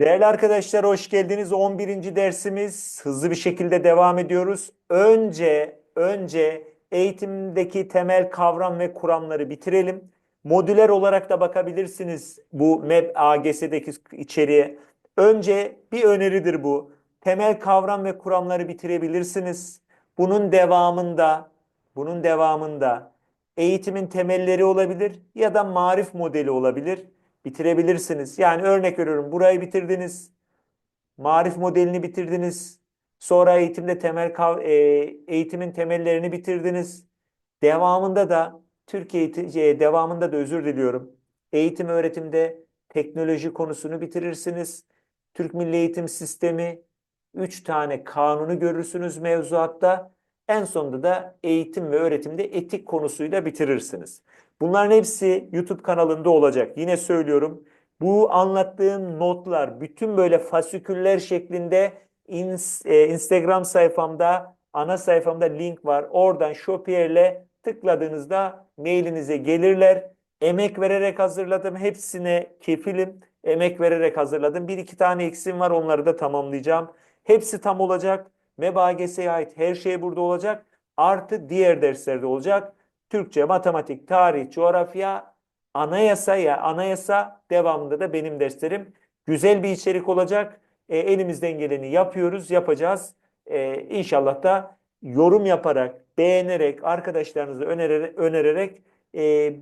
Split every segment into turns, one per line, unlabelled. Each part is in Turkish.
Değerli arkadaşlar hoş geldiniz. 11. dersimiz hızlı bir şekilde devam ediyoruz. Önce önce eğitimdeki temel kavram ve kuramları bitirelim. Modüler olarak da bakabilirsiniz bu MEP AGS'deki içeriğe. Önce bir öneridir bu. Temel kavram ve kuramları bitirebilirsiniz. Bunun devamında bunun devamında eğitimin temelleri olabilir ya da marif modeli olabilir bitirebilirsiniz. Yani örnek veriyorum burayı bitirdiniz. Marif modelini bitirdiniz. Sonra eğitimde temel e, eğitimin temellerini bitirdiniz. Devamında da Türkiye devamında da özür diliyorum. Eğitim öğretimde teknoloji konusunu bitirirsiniz. Türk Milli Eğitim Sistemi 3 tane kanunu görürsünüz mevzuatta. En sonunda da eğitim ve öğretimde etik konusuyla bitirirsiniz. Bunların hepsi YouTube kanalında olacak. Yine söylüyorum. Bu anlattığım notlar bütün böyle fasiküller şeklinde e, Instagram sayfamda, ana sayfamda link var. Oradan Shopier'le tıkladığınızda mailinize gelirler. Emek vererek hazırladım. Hepsine kefilim. Emek vererek hazırladım. Bir iki tane eksim var. Onları da tamamlayacağım. Hepsi tam olacak. MEB AGS'ye ait her şey burada olacak. Artı diğer derslerde olacak. Türkçe, matematik, tarih, coğrafya, anayasa ya anayasa devamında da benim derslerim. Güzel bir içerik olacak. E, elimizden geleni yapıyoruz, yapacağız. E, inşallah da yorum yaparak, beğenerek, arkadaşlarınızı önererek, önererek e,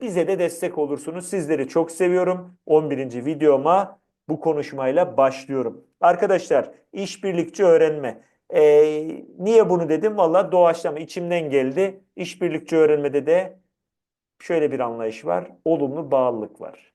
bize de destek olursunuz. Sizleri çok seviyorum. 11. videoma bu konuşmayla başlıyorum. Arkadaşlar, işbirlikçi öğrenme. Ee, niye bunu dedim? Valla doğaçlama içimden geldi. İşbirlikçi öğrenmede de şöyle bir anlayış var. Olumlu bağlılık var.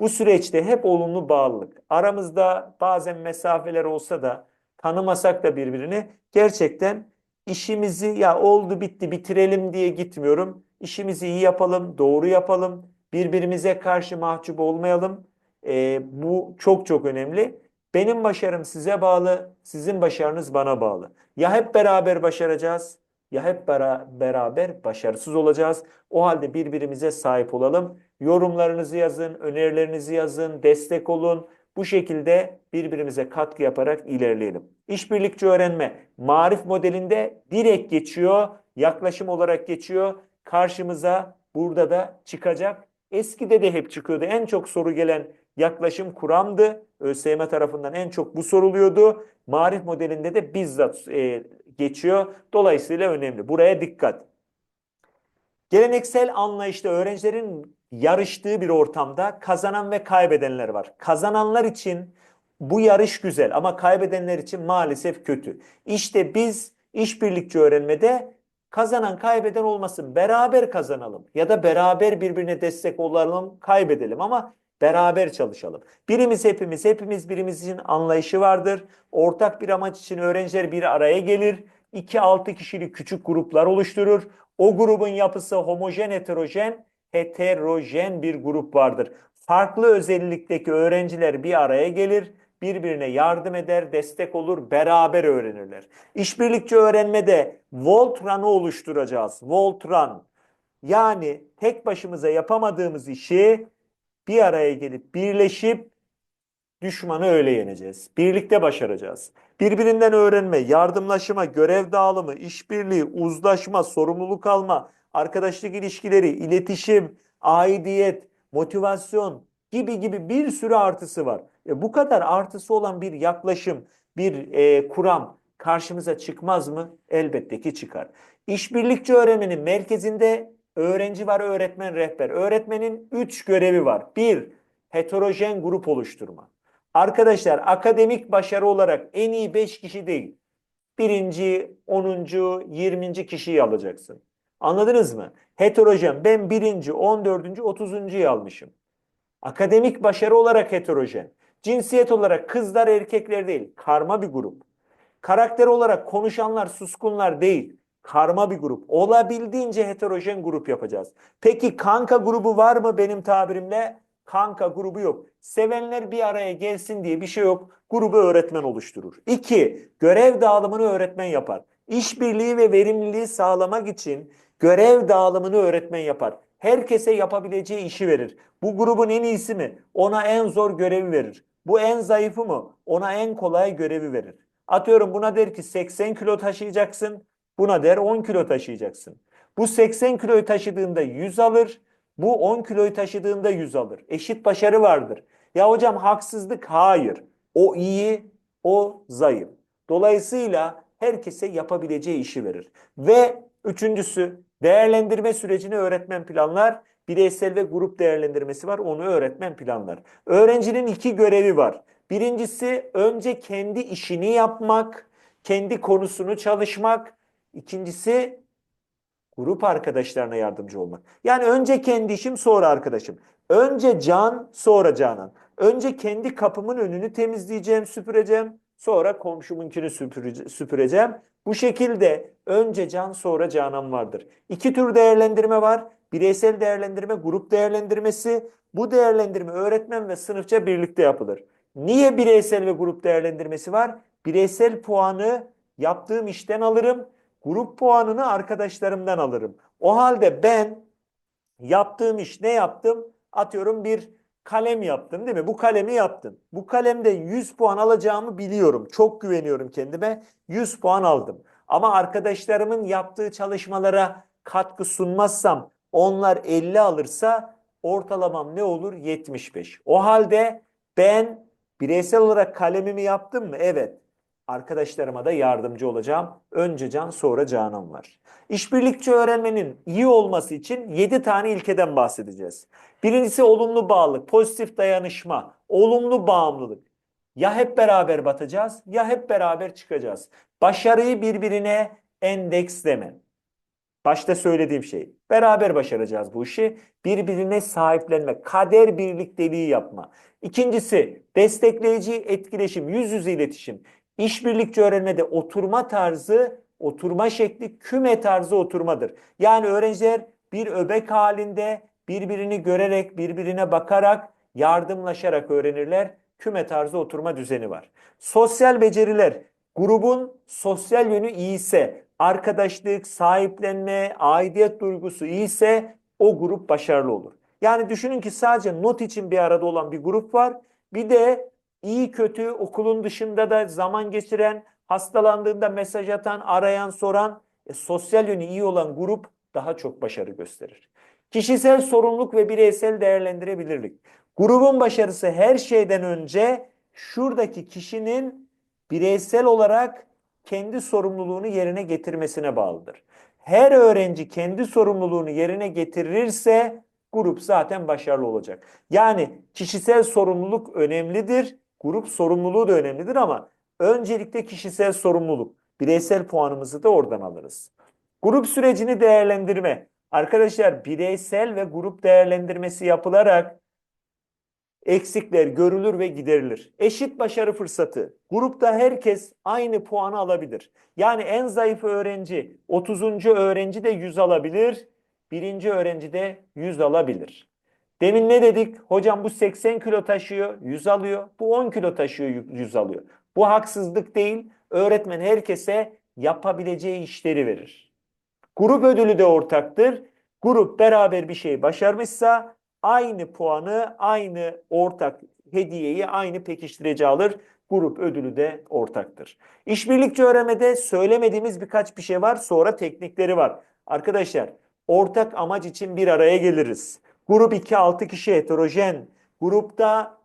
Bu süreçte hep olumlu bağlılık. Aramızda bazen mesafeler olsa da tanımasak da birbirini gerçekten işimizi ya oldu bitti bitirelim diye gitmiyorum. İşimizi iyi yapalım, doğru yapalım. Birbirimize karşı mahcup olmayalım. Ee, bu çok çok önemli. Benim başarım size bağlı, sizin başarınız bana bağlı. Ya hep beraber başaracağız, ya hep bera- beraber başarısız olacağız. O halde birbirimize sahip olalım. Yorumlarınızı yazın, önerilerinizi yazın, destek olun. Bu şekilde birbirimize katkı yaparak ilerleyelim. İşbirlikçi öğrenme marif modelinde direkt geçiyor, yaklaşım olarak geçiyor. Karşımıza burada da çıkacak. Eskide de hep çıkıyordu. En çok soru gelen yaklaşım kuramdı. ÖSYM tarafından en çok bu soruluyordu. Marif modelinde de bizzat e, geçiyor. Dolayısıyla önemli. Buraya dikkat. Geleneksel anlayışta öğrencilerin yarıştığı bir ortamda kazanan ve kaybedenler var. Kazananlar için bu yarış güzel ama kaybedenler için maalesef kötü. İşte biz işbirlikçi öğrenmede kazanan kaybeden olmasın. Beraber kazanalım ya da beraber birbirine destek olalım, kaybedelim ama beraber çalışalım. Birimiz hepimiz, hepimiz birimizin anlayışı vardır. Ortak bir amaç için öğrenciler bir araya gelir. 2-6 kişilik küçük gruplar oluşturur. O grubun yapısı homojen, heterojen, heterojen bir grup vardır. Farklı özellikteki öğrenciler bir araya gelir, birbirine yardım eder, destek olur, beraber öğrenirler. İşbirlikçi öğrenmede Voltran'ı oluşturacağız. Voltran. Yani tek başımıza yapamadığımız işi bir araya gelip birleşip düşmanı öyle yeneceğiz. Birlikte başaracağız. Birbirinden öğrenme, yardımlaşma, görev dağılımı, işbirliği, uzlaşma, sorumluluk alma, arkadaşlık ilişkileri, iletişim, aidiyet, motivasyon gibi gibi bir sürü artısı var. E, bu kadar artısı olan bir yaklaşım, bir e, kuram karşımıza çıkmaz mı? Elbette ki çıkar. İşbirlikçi öğrenmenin merkezinde öğrenci var, öğretmen, rehber. Öğretmenin üç görevi var. Bir, heterojen grup oluşturma. Arkadaşlar akademik başarı olarak en iyi 5 kişi değil. Birinci, onuncu, yirminci kişiyi alacaksın. Anladınız mı? Heterojen. Ben birinci, on dördüncü, otuzuncuyu almışım. Akademik başarı olarak heterojen. Cinsiyet olarak kızlar erkekler değil. Karma bir grup. Karakter olarak konuşanlar suskunlar değil. Karma bir grup. Olabildiğince heterojen grup yapacağız. Peki kanka grubu var mı benim tabirimle? Kanka grubu yok. Sevenler bir araya gelsin diye bir şey yok. Grubu öğretmen oluşturur. İki, görev dağılımını öğretmen yapar. İşbirliği ve verimliliği sağlamak için görev dağılımını öğretmen yapar. Herkese yapabileceği işi verir. Bu grubun en iyisi mi? Ona en zor görevi verir. Bu en zayıfı mı? Ona en kolay görevi verir. Atıyorum buna der ki 80 kilo taşıyacaksın. Buna der 10 kilo taşıyacaksın. Bu 80 kiloyu taşıdığında 100 alır. Bu 10 kiloyu taşıdığında 100 alır. Eşit başarı vardır. Ya hocam haksızlık hayır. O iyi, o zayıf. Dolayısıyla herkese yapabileceği işi verir. Ve üçüncüsü değerlendirme sürecini öğretmen planlar. Bireysel ve grup değerlendirmesi var. Onu öğretmen planlar. Öğrencinin iki görevi var. Birincisi önce kendi işini yapmak, kendi konusunu çalışmak. İkincisi grup arkadaşlarına yardımcı olmak. Yani önce kendi işim sonra arkadaşım. Önce Can sonra Canan. Önce kendi kapımın önünü temizleyeceğim, süpüreceğim. Sonra komşumunkini süpürece- süpüreceğim. Bu şekilde önce Can sonra Canan vardır. İki tür değerlendirme var. Bireysel değerlendirme, grup değerlendirmesi. Bu değerlendirme öğretmen ve sınıfça birlikte yapılır. Niye bireysel ve grup değerlendirmesi var? Bireysel puanı yaptığım işten alırım. Grup puanını arkadaşlarımdan alırım. O halde ben yaptığım iş ne yaptım? Atıyorum bir kalem yaptım değil mi? Bu kalemi yaptım. Bu kalemde 100 puan alacağımı biliyorum. Çok güveniyorum kendime. 100 puan aldım. Ama arkadaşlarımın yaptığı çalışmalara katkı sunmazsam onlar 50 alırsa ortalamam ne olur? 75. O halde ben bireysel olarak kalemimi yaptım mı? Evet. Arkadaşlarıma da yardımcı olacağım. Önce Can sonra Canan var. İşbirlikçi öğrenmenin iyi olması için 7 tane ilkeden bahsedeceğiz. Birincisi olumlu bağlılık, pozitif dayanışma, olumlu bağımlılık. Ya hep beraber batacağız ya hep beraber çıkacağız. Başarıyı birbirine endeksleme. Başta söylediğim şey. Beraber başaracağız bu işi. Birbirine sahiplenme, kader birlikteliği yapma. İkincisi destekleyici etkileşim, yüz yüze iletişim. İşbirlikçi öğrenmede oturma tarzı, oturma şekli küme tarzı oturmadır. Yani öğrenciler bir öbek halinde birbirini görerek, birbirine bakarak, yardımlaşarak öğrenirler. Küme tarzı oturma düzeni var. Sosyal beceriler, grubun sosyal yönü iyiyse, arkadaşlık, sahiplenme, aidiyet duygusu iyiyse o grup başarılı olur. Yani düşünün ki sadece not için bir arada olan bir grup var. Bir de iyi kötü okulun dışında da zaman geçiren, hastalandığında mesaj atan, arayan, soran, e, sosyal yönü iyi olan grup daha çok başarı gösterir. Kişisel sorumluluk ve bireysel değerlendirebilirlik. Grubun başarısı her şeyden önce şuradaki kişinin bireysel olarak kendi sorumluluğunu yerine getirmesine bağlıdır. Her öğrenci kendi sorumluluğunu yerine getirirse grup zaten başarılı olacak. Yani kişisel sorumluluk önemlidir, grup sorumluluğu da önemlidir ama öncelikle kişisel sorumluluk. Bireysel puanımızı da oradan alırız. Grup sürecini değerlendirme. Arkadaşlar bireysel ve grup değerlendirmesi yapılarak eksikler görülür ve giderilir. Eşit başarı fırsatı. Grupta herkes aynı puanı alabilir. Yani en zayıf öğrenci 30. öğrenci de 100 alabilir. Birinci öğrenci de 100 alabilir. Demin ne dedik? Hocam bu 80 kilo taşıyor, 100 alıyor. Bu 10 kilo taşıyor, 100 alıyor. Bu haksızlık değil. Öğretmen herkese yapabileceği işleri verir. Grup ödülü de ortaktır. Grup beraber bir şey başarmışsa aynı puanı, aynı ortak hediyeyi aynı pekiştireci alır. Grup ödülü de ortaktır. İşbirlikçi öğrenmede söylemediğimiz birkaç bir şey var. Sonra teknikleri var. Arkadaşlar ortak amaç için bir araya geliriz. Grup 2-6 kişi heterojen. Grupta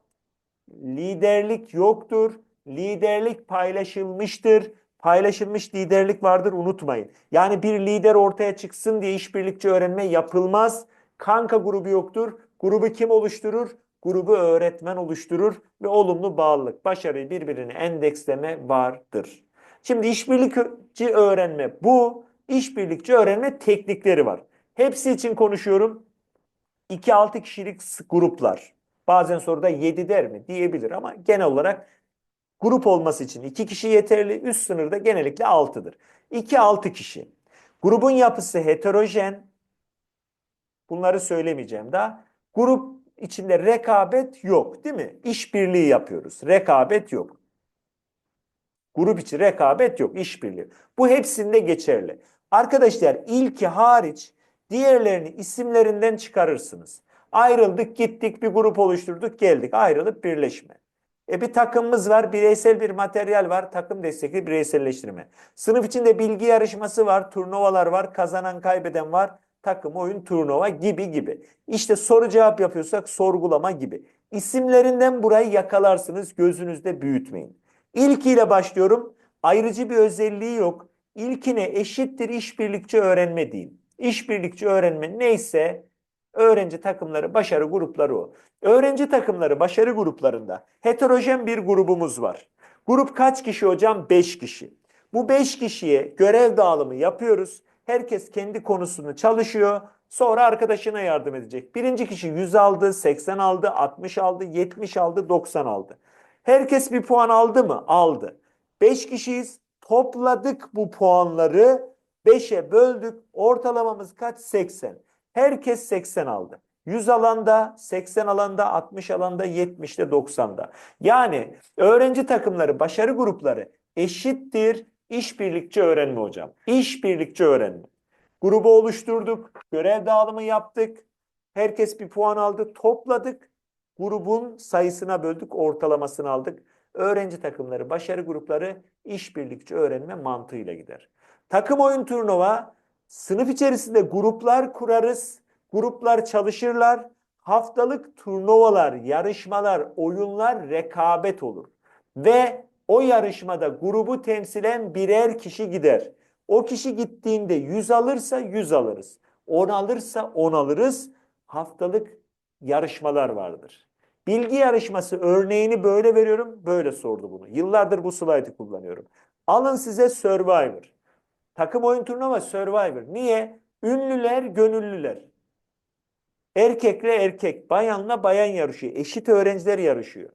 liderlik yoktur. Liderlik paylaşılmıştır. Paylaşılmış liderlik vardır unutmayın. Yani bir lider ortaya çıksın diye işbirlikçi öğrenme yapılmaz. Kanka grubu yoktur. Grubu kim oluşturur? Grubu öğretmen oluşturur ve olumlu bağlılık, başarıyı birbirine endeksleme vardır. Şimdi işbirlikçi öğrenme bu. işbirlikçi öğrenme teknikleri var. Hepsi için konuşuyorum. 2-6 kişilik gruplar. Bazen soruda 7 der mi diyebilir ama genel olarak grup olması için 2 kişi yeterli. Üst sınırda genellikle 6'dır. 2-6 kişi. Grubun yapısı heterojen. Bunları söylemeyeceğim daha. Grup içinde rekabet yok değil mi? İşbirliği yapıyoruz. Rekabet yok. Grup içi rekabet yok, işbirliği. Bu hepsinde geçerli. Arkadaşlar ilki hariç diğerlerini isimlerinden çıkarırsınız. Ayrıldık, gittik, bir grup oluşturduk, geldik. Ayrılıp birleşme. E bir takımımız var, bireysel bir materyal var, takım destekli bireyselleştirme. Sınıf içinde bilgi yarışması var, turnuvalar var, kazanan kaybeden var, takım oyun turnuva gibi gibi. İşte soru cevap yapıyorsak sorgulama gibi. İsimlerinden burayı yakalarsınız, gözünüzde büyütmeyin. İlkiyle başlıyorum. Ayrıcı bir özelliği yok. İlkine eşittir işbirlikçi öğrenme deyin. İşbirlikçi öğrenme neyse öğrenci takımları, başarı grupları o. Öğrenci takımları, başarı gruplarında heterojen bir grubumuz var. Grup kaç kişi hocam? 5 kişi. Bu 5 kişiye görev dağılımı yapıyoruz. Herkes kendi konusunu çalışıyor. Sonra arkadaşına yardım edecek. Birinci kişi 100 aldı, 80 aldı, 60 aldı, 70 aldı, 90 aldı. Herkes bir puan aldı mı? Aldı. 5 kişiyiz. Topladık bu puanları 5'e böldük. Ortalamamız kaç? 80. Herkes 80 aldı. 100 alanda, 80 alanda, 60 alanda, 70'te, 90'da. Yani öğrenci takımları, başarı grupları eşittir işbirlikçi öğrenme hocam. İşbirlikçi öğrenme. Grubu oluşturduk, görev dağılımı yaptık. Herkes bir puan aldı, topladık. Grubun sayısına böldük, ortalamasını aldık. Öğrenci takımları, başarı grupları işbirlikçi öğrenme mantığıyla gider. Takım oyun turnuva, sınıf içerisinde gruplar kurarız, gruplar çalışırlar. Haftalık turnuvalar, yarışmalar, oyunlar rekabet olur. Ve o yarışmada grubu temsilen birer kişi gider. O kişi gittiğinde 100 alırsa 100 alırız. 10 alırsa 10 alırız. Haftalık yarışmalar vardır. Bilgi yarışması örneğini böyle veriyorum. Böyle sordu bunu. Yıllardır bu slaytı kullanıyorum. Alın size Survivor. Takım oyun turnuva Survivor. Niye? Ünlüler, gönüllüler. Erkekle erkek, bayanla bayan yarışıyor. Eşit öğrenciler yarışıyor.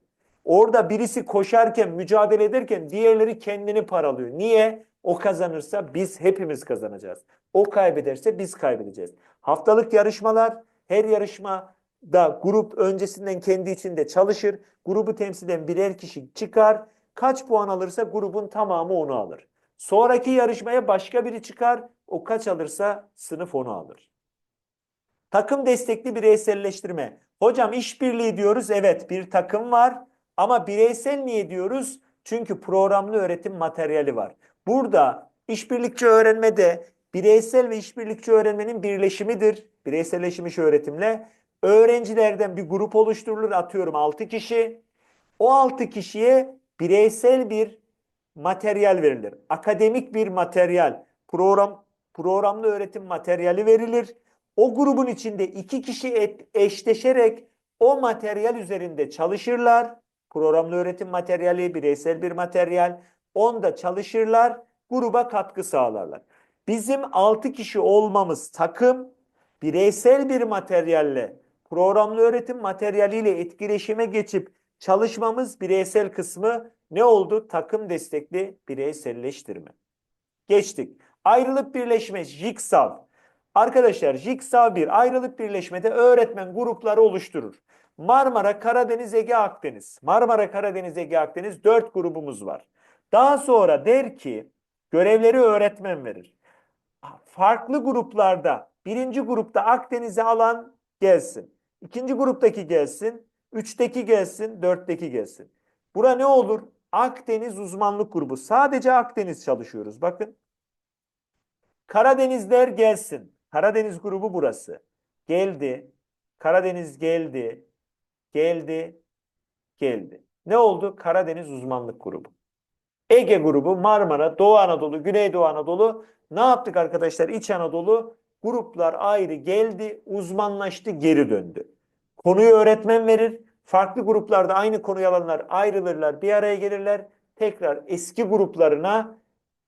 Orada birisi koşarken, mücadele ederken diğerleri kendini paralıyor. Niye? O kazanırsa biz hepimiz kazanacağız. O kaybederse biz kaybedeceğiz. Haftalık yarışmalar, her yarışmada grup öncesinden kendi içinde çalışır. Grubu temsilen birer kişi çıkar. Kaç puan alırsa grubun tamamı onu alır. Sonraki yarışmaya başka biri çıkar. O kaç alırsa sınıf onu alır. Takım destekli bireyselleştirme. Hocam işbirliği diyoruz. Evet bir takım var. Ama bireysel niye diyoruz? Çünkü programlı öğretim materyali var. Burada işbirlikçi öğrenmede bireysel ve işbirlikçi öğrenmenin birleşimidir. Bireyselleşmiş öğretimle. Öğrencilerden bir grup oluşturulur. Atıyorum 6 kişi. O 6 kişiye bireysel bir materyal verilir. Akademik bir materyal, program programlı öğretim materyali verilir. O grubun içinde iki kişi et- eşleşerek o materyal üzerinde çalışırlar. Programlı öğretim materyali, bireysel bir materyal. Onda çalışırlar, gruba katkı sağlarlar. Bizim 6 kişi olmamız takım, bireysel bir materyalle, programlı öğretim materyaliyle etkileşime geçip çalışmamız bireysel kısmı ne oldu? Takım destekli bireyselleştirme. Geçtik. Ayrılıp birleşme, jigsaw. Arkadaşlar jigsaw bir ayrılıp birleşmede öğretmen grupları oluşturur. Marmara, Karadeniz, Ege, Akdeniz. Marmara, Karadeniz, Ege, Akdeniz dört grubumuz var. Daha sonra der ki görevleri öğretmen verir. Farklı gruplarda birinci grupta Akdeniz'e alan gelsin. İkinci gruptaki gelsin. Üçteki gelsin. Dörtteki gelsin. Bura ne olur? Akdeniz uzmanlık grubu. Sadece Akdeniz çalışıyoruz. Bakın. Karadenizler gelsin. Karadeniz grubu burası. Geldi. Karadeniz geldi. Geldi. Geldi. Ne oldu? Karadeniz uzmanlık grubu. Ege grubu, Marmara, Doğu Anadolu, Güneydoğu Anadolu. Ne yaptık arkadaşlar? İç Anadolu gruplar ayrı geldi, uzmanlaştı, geri döndü. Konuyu öğretmen verir. Farklı gruplarda aynı konuyu alanlar ayrılırlar, bir araya gelirler. Tekrar eski gruplarına,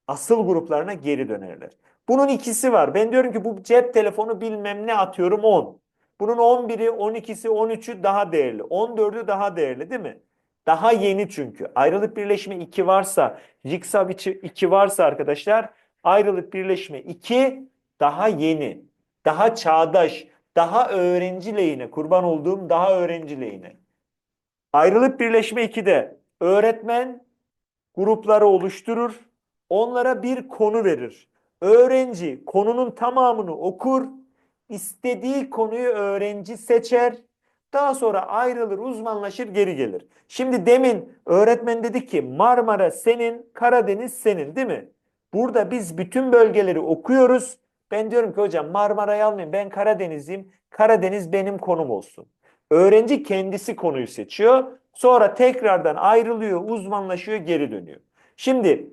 asıl gruplarına geri dönerler. Bunun ikisi var. Ben diyorum ki bu cep telefonu bilmem ne atıyorum 10. Bunun 11'i, 12'si, 13'ü daha değerli. 14'ü daha değerli değil mi? Daha yeni çünkü. Ayrılıp birleşme 2 varsa, Jigsaw 2 varsa arkadaşlar ayrılıp birleşme 2 daha yeni, daha çağdaş, daha öğrenci lehine, kurban olduğum daha öğrenci lehine. Ayrılıp birleşme 2'de öğretmen grupları oluşturur, onlara bir konu verir. Öğrenci konunun tamamını okur, istediği konuyu öğrenci seçer, Daha sonra ayrılır, uzmanlaşır, geri gelir. Şimdi demin öğretmen dedi ki Marmara senin, Karadeniz senin değil mi? Burada biz bütün bölgeleri okuyoruz. Ben diyorum ki hocam Marmara'yı almayayım ben Karadenizliyim. Karadeniz benim konum olsun. Öğrenci kendisi konuyu seçiyor. Sonra tekrardan ayrılıyor, uzmanlaşıyor, geri dönüyor. Şimdi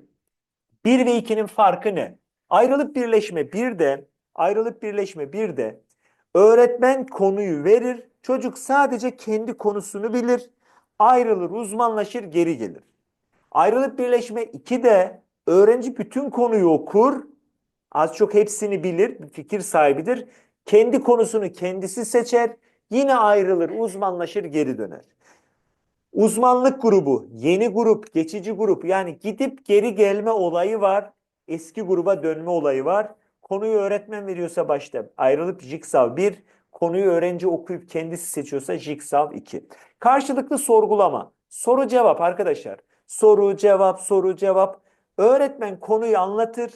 1 ve 2'nin farkı ne? Ayrılıp birleşme bir de ayrılıp birleşme bir de öğretmen konuyu verir. Çocuk sadece kendi konusunu bilir. Ayrılır, uzmanlaşır, geri gelir. Ayrılıp birleşme 2 de öğrenci bütün konuyu okur. Az çok hepsini bilir, fikir sahibidir. Kendi konusunu kendisi seçer. Yine ayrılır, uzmanlaşır, geri döner. Uzmanlık grubu, yeni grup, geçici grup yani gidip geri gelme olayı var. Eski gruba dönme olayı var. Konuyu öğretmen veriyorsa başta ayrılıp Jigsaw 1, konuyu öğrenci okuyup kendisi seçiyorsa Jigsaw 2. Karşılıklı sorgulama, soru cevap arkadaşlar. Soru cevap, soru cevap. Öğretmen konuyu anlatır.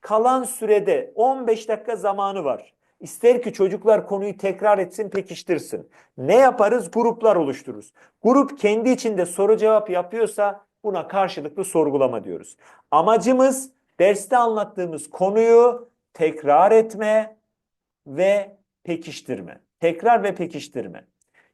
Kalan sürede 15 dakika zamanı var. İster ki çocuklar konuyu tekrar etsin, pekiştirsin. Ne yaparız? Gruplar oluştururuz. Grup kendi içinde soru cevap yapıyorsa buna karşılıklı sorgulama diyoruz. Amacımız derste anlattığımız konuyu tekrar etme ve pekiştirme. Tekrar ve pekiştirme.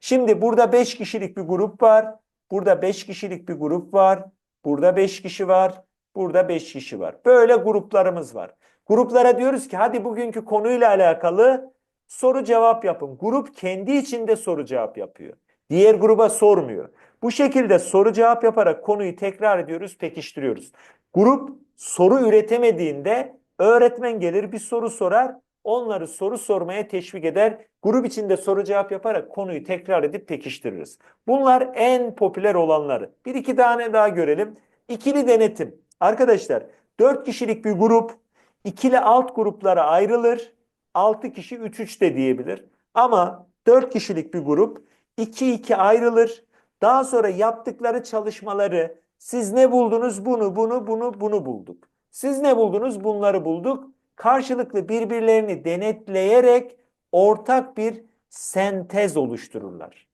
Şimdi burada 5 kişilik bir grup var. Burada 5 kişilik bir grup var. Burada 5 kişi var. Burada 5 kişi var. Böyle gruplarımız var. Gruplara diyoruz ki hadi bugünkü konuyla alakalı soru cevap yapın. Grup kendi içinde soru cevap yapıyor. Diğer gruba sormuyor. Bu şekilde soru cevap yaparak konuyu tekrar ediyoruz, pekiştiriyoruz. Grup soru üretemediğinde öğretmen gelir bir soru sorar, onları soru sormaya teşvik eder. Grup içinde soru cevap yaparak konuyu tekrar edip pekiştiririz. Bunlar en popüler olanları. Bir iki tane daha görelim. İkili denetim. Arkadaşlar 4 kişilik bir grup ikili alt gruplara ayrılır. 6 kişi 3-3 de diyebilir. Ama 4 kişilik bir grup 2-2 ayrılır. Daha sonra yaptıkları çalışmaları siz ne buldunuz? Bunu, bunu, bunu, bunu bulduk. Siz ne buldunuz? Bunları bulduk. Karşılıklı birbirlerini denetleyerek ortak bir sentez oluştururlar.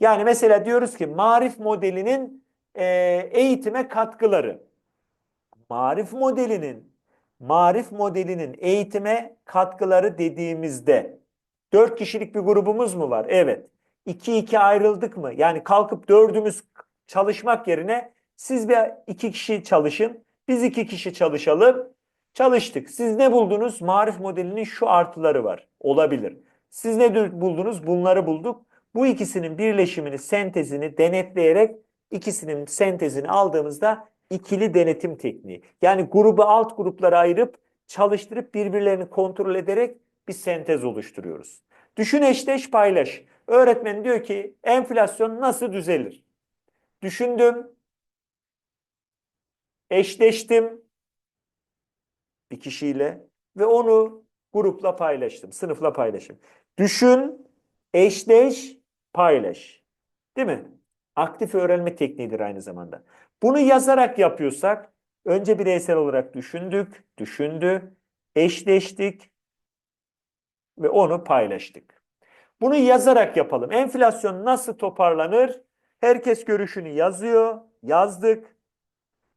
Yani mesela diyoruz ki marif modelinin e, eğitime katkıları. Marif modelinin marif modelinin eğitime katkıları dediğimizde dört kişilik bir grubumuz mu var? Evet. 2-2 ayrıldık mı? Yani kalkıp dördümüz çalışmak yerine siz bir iki kişi çalışın, biz iki kişi çalışalım. Çalıştık. Siz ne buldunuz? Marif modelinin şu artıları var. Olabilir. Siz ne buldunuz? Bunları bulduk. Bu ikisinin birleşimini, sentezini denetleyerek ikisinin sentezini aldığımızda ikili denetim tekniği. Yani grubu alt gruplara ayırıp çalıştırıp birbirlerini kontrol ederek bir sentez oluşturuyoruz. Düşün eşleş paylaş. Öğretmen diyor ki enflasyon nasıl düzelir? Düşündüm, eşleştim bir kişiyle ve onu grupla paylaştım, sınıfla paylaştım. Düşün, eşleş, paylaş. Değil mi? Aktif öğrenme tekniğidir aynı zamanda. Bunu yazarak yapıyorsak önce bireysel olarak düşündük, düşündü, eşleştik ve onu paylaştık. Bunu yazarak yapalım. Enflasyon nasıl toparlanır? Herkes görüşünü yazıyor, yazdık.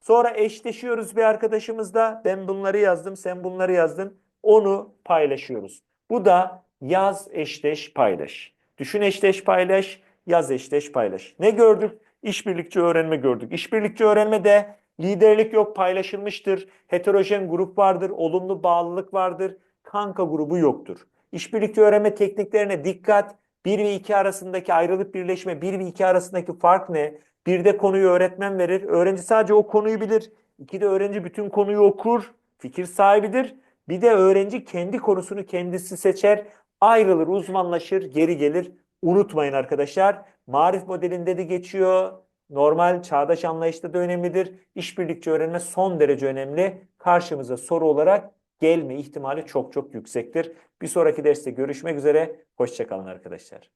Sonra eşleşiyoruz bir arkadaşımızla. Ben bunları yazdım, sen bunları yazdın. Onu paylaşıyoruz. Bu da yaz eşleş paylaş. Düşün eşleş paylaş, yaz eşleş paylaş. Ne gördük? İşbirlikçi öğrenme gördük. İşbirlikçi öğrenmede liderlik yok paylaşılmıştır. Heterojen grup vardır, olumlu bağlılık vardır. Kanka grubu yoktur. İşbirlikçi öğrenme tekniklerine dikkat. 1 ve 2 arasındaki ayrılıp birleşme, 1 ve 2 arasındaki fark ne? Bir de konuyu öğretmen verir. Öğrenci sadece o konuyu bilir. İki de öğrenci bütün konuyu okur. Fikir sahibidir. Bir de öğrenci kendi konusunu kendisi seçer. Ayrılır, uzmanlaşır, geri gelir. Unutmayın arkadaşlar. Marif modelinde de geçiyor. Normal çağdaş anlayışta da önemlidir. İşbirlikçi öğrenme son derece önemli. Karşımıza soru olarak gelme ihtimali çok çok yüksektir. Bir sonraki derste görüşmek üzere. Hoşçakalın arkadaşlar.